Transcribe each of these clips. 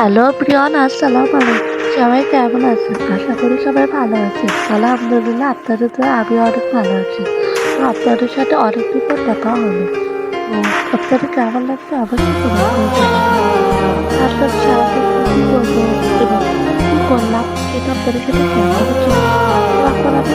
Hello প্রিয়ন, আসসালাম আলাইকুম। সবাই কেমন আছেন? আশা করি সবাই ভালো আছেন। আলহামদুলিল্লাহ, আপনাদের তো আমি অনেক ভালো আছি। আপনাদের সাথে অনেকদিন পর দেখা হলো। আপনাদের কেমন লাগছে অবশ্যই করলাম সেটা আপনাদের সাথে শেয়ার জন্য। এখন আমি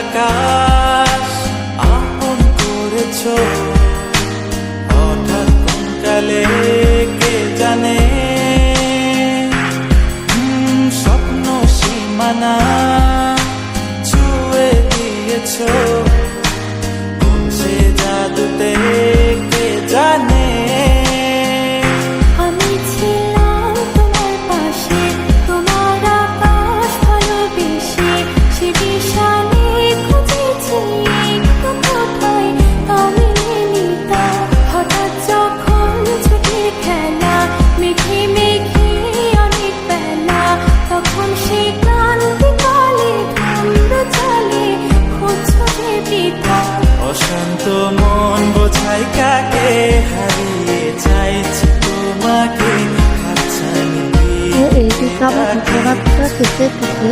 আকাশ আপন করেছ। হঠাৎ কালে কে জানে? আমার ঘটনাটা শেষের দিকে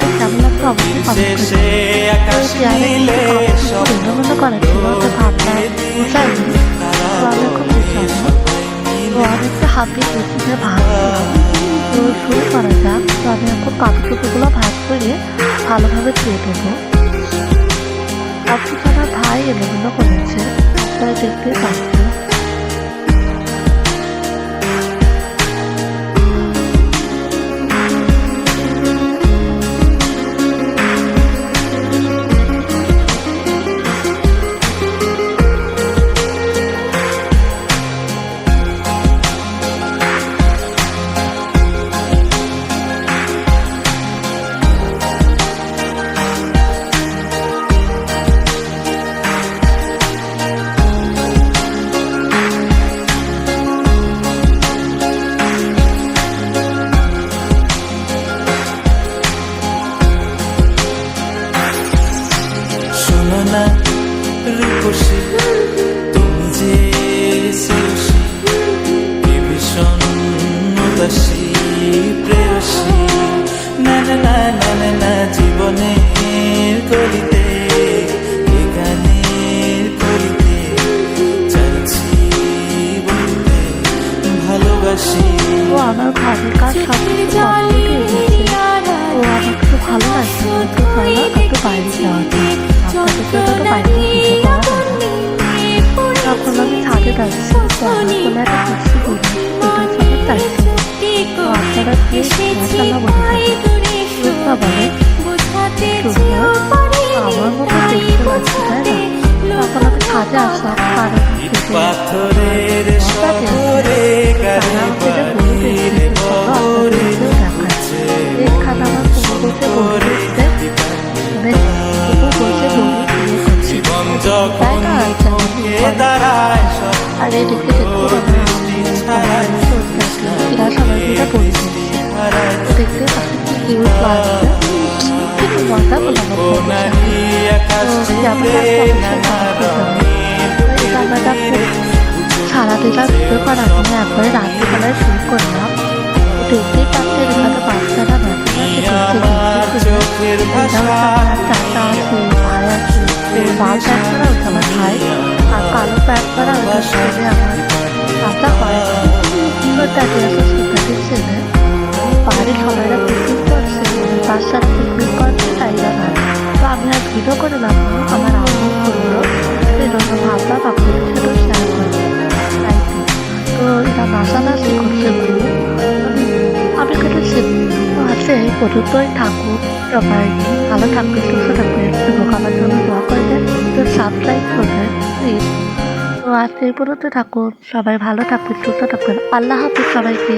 তো লাগতো অবশ্যই ভিন্ন করা তো ভাবলাম বুঝাইনি তো বেশিতে ভাগ তো করা যাক তো আমি ভাগ করে ভালোভাবে ধুয়ে দেবো আমার ভাই এলোমেলো করেছে আপনারা দেখতে পাচ্ছেন না রূপসী তুমি যে শ্রেয়সী কি ভীষণ উদাসী প্রেয়সী। না না না না না না জীবনের করিতে গানের করিতে চাইছি বলতে ভালোবাসি। তো আমার ঘরের কাজ সব কিছু তো আমার খুব ভালো লাগছে একটু বাইরে যাওয়া আপনারা প্লিজ মাসাল্লাহ বলে আমার মতো দেখতে লাগছে তাই না আপনারা আসলাম কারণ এদিকে দেখতে এরা সবাই মিলে বলছে দেখতে কিউট করলাম বাচ্চারা চাচা আছে ভাই আছে লাল প্যান্ট পরা ওটা ছেলে আমার চাচা হয় আছে সুন্দরী ছেলে সাথে পিকনিক করতে চাইলাম না তো আমি আর করলাম না আমার আম্মু করল সেই জন্য। তো নাচানাচি করছে খুব আমি কেটে আছে পর্যন্তই থাকুক সবাই ভালো থাকবে সুস্থ থাকবে এবং আমার তো সাবস্ক্রাইব তো আজকে এই পর্যন্ত থাকুন। সবাই ভালো থাকুন সুস্থ থাকুন। আল্লাহ হাফিজ সবাইকে।